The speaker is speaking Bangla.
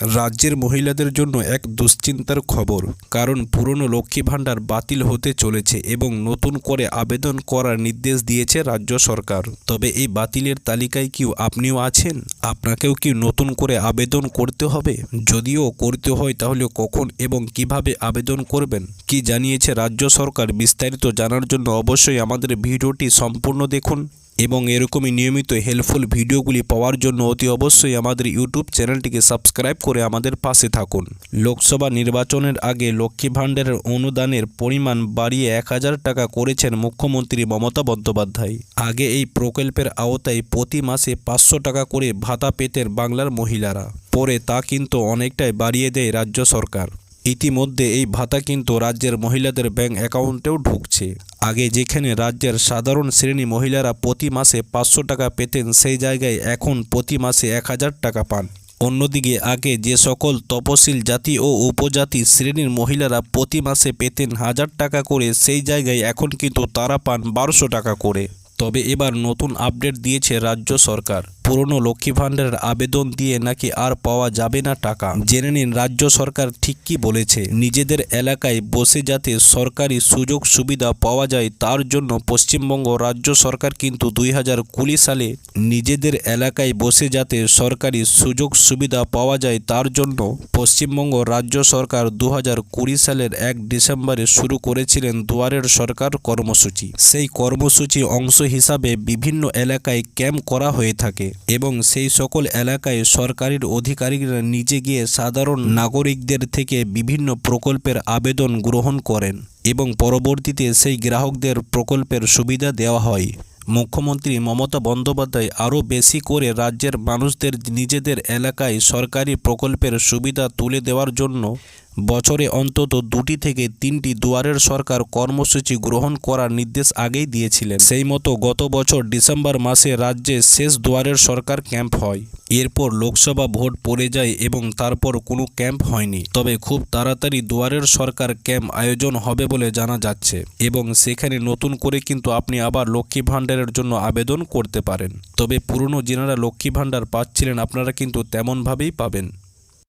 রাজ্যের মহিলাদের জন্য এক দুশ্চিন্তার খবর, কারণ পুরনো লক্ষ্মী ভাণ্ডার বাতিল হতে চলেছে এবং নতুন করে আবেদন করার নির্দেশ দিয়েছে রাজ্য সরকার। তবে এই বাতিলের তালিকায় কি আপনিও আছেন? আপনাকেও কি নতুন করে আবেদন করতে হবে? যদিও করতে হয় তাহলে কখন এবং কীভাবে আবেদন করবেন? কি জানিয়েছে রাজ্য সরকার বিস্তারিত জানার জন্য অবশ্যই আমাদের ভিডিওটি সম্পূর্ণ দেখুন। এবং এরকমই নিয়মিত হেল্পফুল ভিডিওগুলি পাওয়ার জন্য অতি অবশ্যই আমাদের ইউটিউব চ্যানেলটিকে সাবস্ক্রাইব করে আমাদের পাশে থাকুন। লোকসভা নির্বাচনের আগে লক্ষ্মী ভাণ্ডারের অনুদানের পরিমাণ বাড়িয়ে এক হাজার টাকা করেছেন মুখ্যমন্ত্রী মমতা বন্দ্যোপাধ্যায়। আগে এই প্রকল্পের আওতায় প্রতি মাসে পাঁচশো টাকা করে ভাতা পেতেন বাংলার মহিলারা। পরে তা কিন্তু অনেকটাই বাড়িয়ে দেয় রাজ্য সরকার। ইতিমধ্যে এই ভাতা কিন্তু রাজ্যের মহিলাদের ব্যাংক অ্যাকাউন্টেও ঢুকছে। আগে যেখানে রাজ্যের সাধারণ শ্রেণি মহিলারা প্রতি মাসে পাঁচশো টাকা পেতেন, সেই জায়গায় এখন প্রতি মাসে এক হাজার টাকা পান। অন্যদিকে আগে যে সকল তপশিল জাতি ও উপজাতি শ্রেণির মহিলারা প্রতি মাসে পেতেন হাজার টাকা করে, সেই জায়গায় এখন কিন্তু তারা পান বারোশো টাকা করে। তবে এবার নতুন আপডেট দিয়েছে রাজ্য সরকার। পুরনো লক্ষ্মী ভাণ্ডারের আবেদন দিয়ে নাকি আর পাওয়া যাবে না টাকা? জেনে নিন, রাজ্য সরকার ঠিক কি বলেছে? নিজেদের এলাকায় বসে যাতে সরকারি সুযোগ সুবিধা পাওয়া যায়, তার জন্য পশ্চিমবঙ্গ রাজ্য সরকার কিন্তু দুই হাজার কুড়ি সালে নিজেদের এলাকায় বসে যাতে সরকারি সুযোগ সুবিধা পাওয়া যায়, তার জন্য পশ্চিমবঙ্গ রাজ্য সরকার দু হাজার কুড়ি সালের এক ডিসেম্বরে শুরু করেছিলেন দুয়ারের সরকার কর্মসূচি। সেই কর্মসূচি অংশ হিসাবে বিভিন্ন এলাকায় ক্যাম্প করা হয়ে থাকে। এবং সেই সকল এলাকায় সরকারের অধিকারীরা নিজে গিয়ে সাধারণ নাগরিকদের থেকে বিভিন্ন প্রকল্পের আবেদন গ্রহণ করেন এবং পরবর্তীতে সেই গ্রাহকদের প্রকল্পের সুবিধা দেওয়া হয়। মুখ্যমন্ত্রী মমতা বন্দ্যোপাধ্যায় আরও বেশি করে রাজ্যের মানুষদের নিজেদের এলাকায় সরকারি প্রকল্পের সুবিধা তুলে দেওয়ার জন্য বছরে অন্তত দুটি থেকে তিনটি দুয়ারের সরকার কর্মসূচি গ্রহণ করার নির্দেশ আগেই দিয়েছিলেন। সেই মতো গত বছর ডিসেম্বর মাসে রাজ্যে শেষ দুয়ারের সরকার ক্যাম্প হয়। এরপর লোকসভা ভোট পড়ে যায় এবং তারপর কোনো ক্যাম্প হয়নি। তবে খুব তাড়াতাড়ি দুয়ারের সরকার ক্যাম্প আয়োজন হবে বলে জানা যাচ্ছে এবং সেখানে নতুন করে কিন্তু আপনি আবার লক্ষ্মী ভাণ্ডারের জন্য আবেদন করতে পারেন। তবে পুরনো যেনারা লক্ষ্মী ভাণ্ডার পাচ্ছিলেন আপনারা কিন্তু তেমনভাবেই পাবেন।